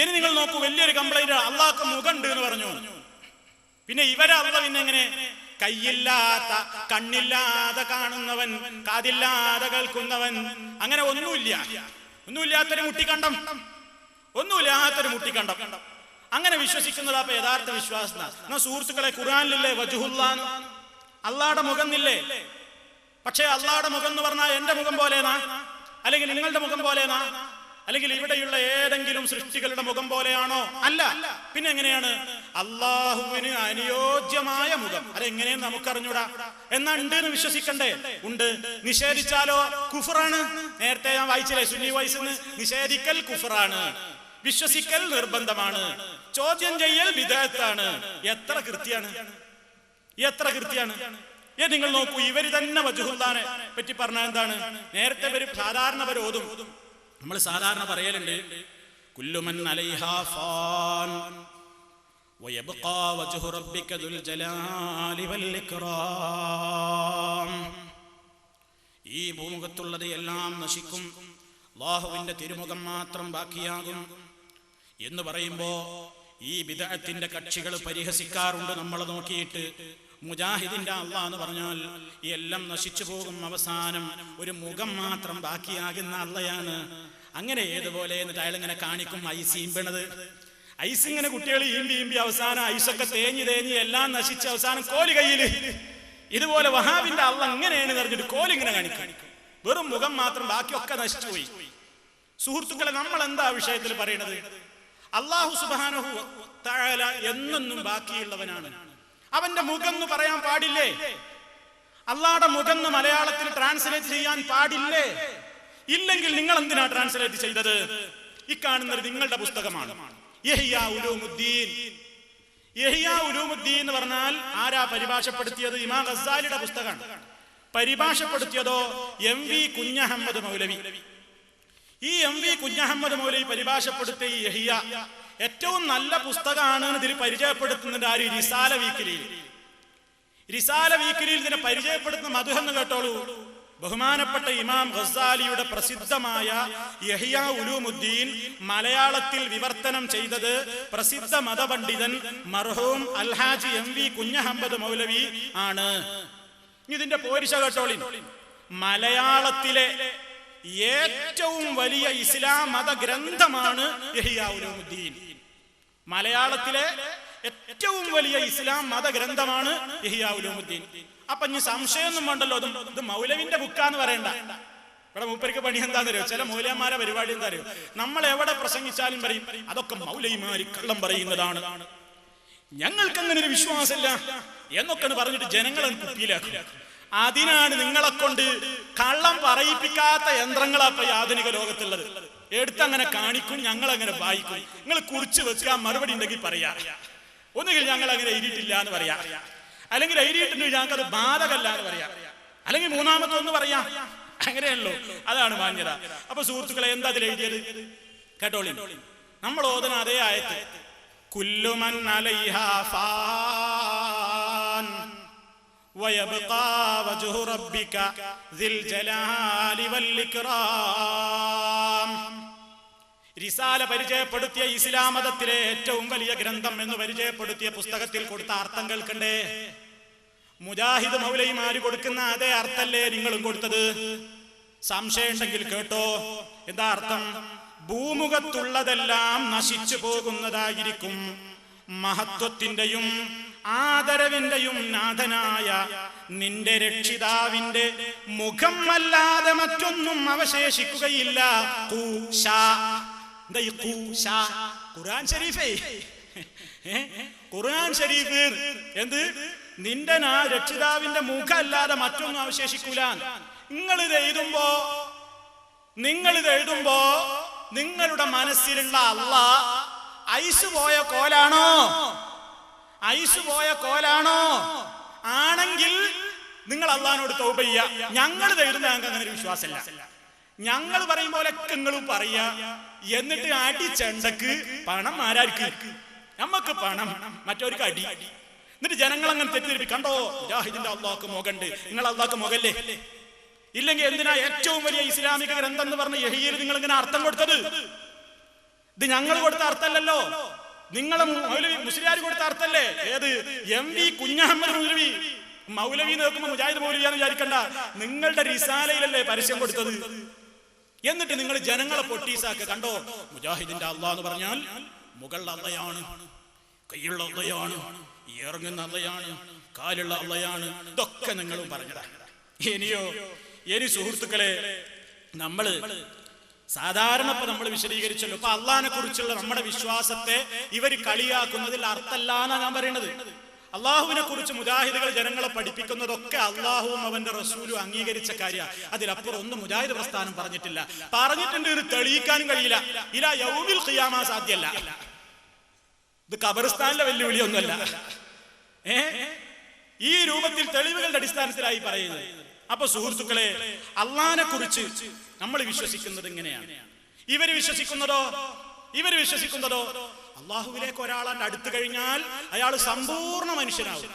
ഇനി നിങ്ങൾ നോക്കൂ വലിയൊരു കംപ്ലൈന്റ് അള്ളാഹ്ക്ക് മുഖണ്ട് എന്ന് പറഞ്ഞു. പിന്നെ ഇവരെ അള്ള പിന്നെ എങ്ങനെ? കയ്യില്ലാത്ത കണ്ണില്ലാതെ കാണുന്നവൻ കാതില്ലാതെ കേൾക്കുന്നവൻ. അങ്ങനെ ഒന്നുമില്ല. ഒന്നുമില്ലാത്തൊരു മുട്ടിക്കണ്ടം. ഒന്നുമില്ലാത്തൊരു മുട്ടിക്കണ്ടം. അങ്ങനെ വിശ്വസിക്കുന്നത് അപ്പൊ യഥാർത്ഥ വിശ്വാസം എന്നാ സുഹൃത്തുക്കളെ ഖുർആനിലില്ലേ? വജുഹുല്ലാൻ അള്ളാടെ മുഖം ഇല്ലേ പക്ഷേ അള്ളാടെ മുഖം എന്ന് പറഞ്ഞാൽ എന്റെ മുഖം പോലേനാ അല്ലെങ്കിൽ നിങ്ങളുടെ മുഖം പോലേനാ അല്ലെങ്കിൽ ഇവിടെയുള്ള ഏതെങ്കിലും സൃഷ്ടികളുടെ മുഖം പോലെയാണോ? അല്ല. പിന്നെ എങ്ങനെയാണ്? അള്ളാഹുവിന് അനുയോജ്യമായ മുഖം. അതെങ്ങനെയെന്ന് നമുക്കറിഞ്ഞൂടാ. എന്നാ ഉണ്ട് എന്ന് വിശ്വസിക്കണ്ടേ? ഉണ്ട്. നിഷേധിച്ചാലോ? കുഫറാണ്. നേരത്തെ ഞാൻ വായിച്ചില്ലേ? സുന്നി വയസ്സിന് നിഷേധിക്കൽ കുഫറാണ്. വിശ്വസിക്കൽ നിർബന്ധമാണ്. ചോദ്യം ചെയ്യൽ വിധേയത്താണ്. എത്ര കൃത്യാണ്? എത്ര കൃത്യാണ്? ഏ നിങ്ങൾ നോക്കൂ ഇവർ തന്നെ വജുഹുല്ലാനെ പറ്റി പറഞ്ഞ എന്താണ്? നേരത്തെ ഇവർ സാധാരണ ഓതും നമ്മൾ സാധാരണ പറയലുണ്ട് കുല്ലുമൻ അലൈഹാ ഫാൻ ويبقى وجه ربك ذو الجلال والإكرام ഈ ഭൂമുഖത്തുള്ളത് എല്ലാം നശിക്കും അള്ളാഹുവിന്റെ തിരുമുഖം മാത്രം ബാക്കിയാകും എന്ന് പറയുമ്പോ ഈ വിദഗ്ധത്തിന്റെ കക്ഷികൾ പരിഹസിക്കാറുണ്ട് നമ്മൾ നോക്കിയിട്ട് മുജാഹിദിന്റെ അള്ള എന്ന് പറഞ്ഞാൽ എല്ലാം നശിച്ചു പോകും അവസാനം ഒരു മുഖം മാത്രം ബാക്കിയാകുന്ന അള്ളയാണ്. അങ്ങനെ ഏതുപോലെ എന്നിട്ട് അയാൾ ഇങ്ങനെ കാണിക്കും ഐസ് ഈമ്പണത്. ഐസ് ഇങ്ങനെ കുട്ടികൾ ഈമ്പി ഈമ്പി അവസാനം ഐസൊക്കെ തേഞ്ഞു തേഞ്ഞ് എല്ലാം നശിച്ച് അവസാനം കോൽ കയ്യിൽ ഇതുപോലെ വഹാബിന്റെ അള്ള അങ്ങനെയാണ് നിറഞ്ഞിട്ട് കോലി ഇങ്ങനെ കാണിക്കും. വെറും മുഖം മാത്രം ബാക്കിയൊക്കെ നശിച്ചു പോയി. സുഹൃത്തുക്കളെ നമ്മൾ എന്താ വിഷയത്തിൽ പറയുന്നത് അള്ളാഹു സുബാനഹു താഴല എന്നെന്നും ബാക്കിയുള്ളവനാണ്. അവന്റെ മുഖം എന്ന് പറയാൻ പാടില്ലേ? അള്ളാടെ മുഖം എന്ന് മലയാളത്തിൽ ട്രാൻസ്ലേറ്റ് ചെയ്യാൻ പാടില്ലേ? ഇല്ലെങ്കിൽ നിങ്ങൾ എന്തിനാ ട്രാൻസ്ലേറ്റ് ചെയ്തത്? ഈ കാണുന്നത് നിങ്ങളുടെ പുസ്തകമാണ്. എന്ന് പറഞ്ഞാൽ ആരാ പരിഭാഷപ്പെടുത്തിയത്? ഇമാ ഗസാലിയുടെ പുസ്തകമാണ്. പരിഭാഷപ്പെടുത്തിയതോ എം വി കുഞ്ഞഹമ്മദ് മൗലവി. ഈ എം വി കുഞ്ഞഹമ്മദ് മൗലവി പരിഭാഷപ്പെടുത്തിയ ഈ യഹിയ ഏറ്റവും നല്ല പുസ്തകമാണ് ഇതിൽ പരിചയപ്പെടുത്തുന്നുണ്ട് ആര് റിസാല വീക്കിലിയിൽ റിസാല വീക്കിലിയിൽ ഇതിനെ പരിചയപ്പെടുത്തുന്ന മധുഹെന്ന് കേട്ടോളൂ. ബഹുമാനപ്പെട്ട ഇമാം ഖസാലിയുടെ പ്രസിദ്ധമായ യഹിയ ഉലുമുദ്ദീൻ മലയാളത്തിൽ വിവർത്തനം ചെയ്തത് പ്രസിദ്ധ മതപണ്ഡിതൻ മർഹൂം അൽഹാജി എം വി കുഞ്ഞഹമ്മദ് മൗലവി ആണ്. ഇതിന്റെ പോരിശ കേട്ടോളി മലയാളത്തിലെ ഏറ്റവും വലിയ ഇസ്ലാം മത ഗ്രന്ഥമാണ് യഹിയാവുലുദ്ദീൻ മലയാളത്തിലെ ഏറ്റവും വലിയ ഇസ്ലാം മത ഗ്രന്ഥമാണ് യഹിയാവുലുദ്ദീൻ അപ്പൊ ഇനി സംശയമൊന്നും വേണ്ടല്ലോ ഇത് മൗലവിന്റെ ബുക്കാന്ന് പറയണ്ട. ഇവിടെ മൂപ്പരിക്ക് പണി എന്താന്ന് ചില മൗലന്മാരെ പരിപാടി എന്താ അറിയോ നമ്മൾ എവിടെ പ്രസംഗിച്ചാലും പറയും അതൊക്കെ മൗലയിമാരി കള്ളം പറയുന്നതാണ്. ഞങ്ങൾക്ക് അങ്ങനെ ഒരു വിശ്വാസമില്ല എന്നൊക്കെ പറഞ്ഞിട്ട് ജനങ്ങളെ കുപ്പിയിലാക്കും. അതിനാണ് നിങ്ങളെ കൊണ്ട് കള്ളം പറയിപ്പിക്കാത്ത യന്ത്രങ്ങളാ ഇപ്പൊ ആധുനിക ലോകത്തുള്ളത്. എടുത്തങ്ങനെ കാണിക്കും ഞങ്ങൾ അങ്ങനെ വായിക്കും. നിങ്ങൾ കുറിച്ച് വെക്കുക മറുപടി ഉണ്ടെങ്കിൽ പറയാ. ഒന്നുകിൽ ഞങ്ങൾ അങ്ങനെ എഴുതിയിട്ടില്ല എന്ന് പറയാ. അല്ലെങ്കിൽ എഴുതിയിട്ടുണ്ട് ഞങ്ങൾക്ക് അത് ബാധകല്ല എന്ന് പറയാ. അല്ലെങ്കിൽ മൂന്നാമത്തെ ഒന്ന് പറയാ. അങ്ങനെയല്ലോ അതാണ് മാന്യത. അപ്പൊ സുഹൃത്തുക്കളെ എന്താ അതിൽ എഴുതിയത്? കേട്ടോളി നമ്മൾ ഓതന അതേ ആയത്ത്. കുല്ലുമൻ അലൈഹാ ഫാൻ ويبقى وجه ربك ذي الجلال والإكرام റിസാല പരിചയപ്പെടുത്തിയ ഇസ്ലാം മതത്തിലെ ഏറ്റവും വലിയ ഗ്രന്ഥം എന്ന് പരിചയപ്പെടുത്തിയ പുസ്തകത്തിൽ കൊടുത്ത അർത്ഥം കേൾക്കണ്ടേ മുജാഹിദ് മൗലൈമാര് കൊടുക്കുന്ന അതേ അർത്ഥല്ലേ നിങ്ങളും കൊടുത്തത് സംശയം ഉണ്ടെങ്കിൽ കേട്ടോ എന്താ അർത്ഥം ഭൂമുഖത്തുള്ളതെല്ലാം നശിച്ചു പോകുന്നതായിരിക്കും മഹത്വത്തിന്റെയും ആദരവിന്റെയും നാഥനായ നിന്റെ രക്ഷിതാവിന്റെ മുഖം അല്ലാതെ മറ്റൊന്നും അവശേഷിക്കുകയില്ല. ഖുർആൻ ഷരീഫേ ഖുർആൻ ഷരീഫ് എന്ത്? നിന്റെ നാ രക്ഷിതാവിന്റെ മുഖം അല്ലാതെ മറ്റൊന്നും അവശേഷിക്കൂല. നിങ്ങൾ ഇത് എഴുതുമ്പോ നിങ്ങൾ ഇത് എഴുതുമ്പോ നിങ്ങളുടെ മനസ്സിലുള്ള അല്ല ഐസ് പോയ കോലാണോ? ഐസ് പോയ കോലാണോ? ആണെങ്കിൽ നിങ്ങൾ അള്ളഹാനോട് തൗബ ചെയ്യുക. ഞങ്ങൾ തരുന്ന ഞങ്ങൾക്ക് അങ്ങനെ വിശ്വാസമില്ല. ഞങ്ങൾ പറയും പോലെ നിങ്ങളും പറയ എന്നിട്ട് അടിച്ചെണ്ടക്ക് പണം ആരാർക്ക് നമുക്ക് പണം മറ്റവർക്ക് അടി. എന്നിട്ട് ജനങ്ങൾ അങ്ങനെ തെറ്റിദ്ധരിപ്പി കണ്ടോ? ജാഹിദിന്റെ അള്ളാഹ്ക്ക് മുഖണ്ട്. നിങ്ങൾ അള്ളാഹ്ക്ക് മുഖല്ലേ? ഇല്ലെങ്കിൽ എന്തിനാ ഏറ്റവും വലിയ ഇസ്ലാമിക ഗ്രന്ഥം എന്ന് പറഞ്ഞ യഹിയിൽ നിങ്ങൾ ഇങ്ങനെ അർത്ഥം കൊടുത്തത്? ഇത് ഞങ്ങൾ കൊടുത്ത അർത്ഥമല്ലല്ലോ. നിങ്ങളെ മൗലവി മുസ്ലിയാർ കൊടുത്ത അർത്ഥല്ലേ? ഏത്? എം വി കുഞ്ഞഹമ്മദ് മൗലവി മൗലവി നോക്കുമ്പോ മുജാഹിദ് മൗലവിയാന്ന് വിചാരിക്കണ്ട. നിങ്ങളുടെ റിസാലയിലല്ലേ പരസ്യം കൊടുത്തത്? എന്നിട്ട് നിങ്ങൾ ജനങ്ങളെ പൊട്ടീസാക്ക കണ്ടോ? മുജാഹിദിന്റെ അള്ളാഹ് എന്ന് പറഞ്ഞാൽ മുകൾ അള്ളയാണ് കൈയുള്ള അള്ളയാണ് ഇറങ്ങുന്ന അള്ളയാണ് കാലുള്ള അള്ളയാണ്. ഇതൊക്കെ നിങ്ങളും പറഞ്ഞതാണ് ഇനിയോ ഇനി സുഹൃത്തുക്കളെ നമ്മൾ സാധാരണ ഇപ്പൊ നമ്മൾ വിശദീകരിച്ചല്ലോ. ഇപ്പൊ അള്ളഹാനെ കുറിച്ചുള്ള നമ്മുടെ വിശ്വാസത്തെ ഇവർ കളിയാക്കുന്നതിൽ അർത്ഥമല്ല എന്നാണ് ഞാൻ പറയുന്നത് അള്ളാഹുവിനെ കുറിച്ച് മുജാഹിദുകൾ ജനങ്ങളെ പഠിപ്പിക്കുന്നതൊക്കെ അള്ളാഹുവും അവന്റെ റസൂലും അംഗീകരിച്ച കാര്യമാണ് അതിലപ്പുറം ഒന്നും മുജാഹിദ് പ്രസ്ഥാനം പറഞ്ഞിട്ടില്ല. പറഞ്ഞിട്ടുണ്ട് ഇത് തെളിയിക്കാനും കഴിയില്ല. ഇല യൗമിൽ ഖിയാമ സാധ്യല്ല. ഇത് കബറിസ്ഥാനിലെ വെല്ലുവിളിയൊന്നുമല്ല. ഏ? ഈ രൂപത്തിൽ തെളിവുകളുടെ അടിസ്ഥാനത്തിലായി പറയുന്നത്. അപ്പൊ സുഹൃത്തുക്കളെ അള്ളാനെ കുറിച്ച് നമ്മൾ വിശ്വസിക്കുന്നത് എങ്ങനെയാണ് ഇവർ വിശ്വസിക്കുന്നതോ? ഇവർ വിശ്വസിക്കുന്നതോ? അള്ളാഹുവിലേക്ക് ഒരാളെ അടുത്തു കഴിഞ്ഞാൽ അയാൾ സമ്പൂർണ മനുഷ്യനാവും.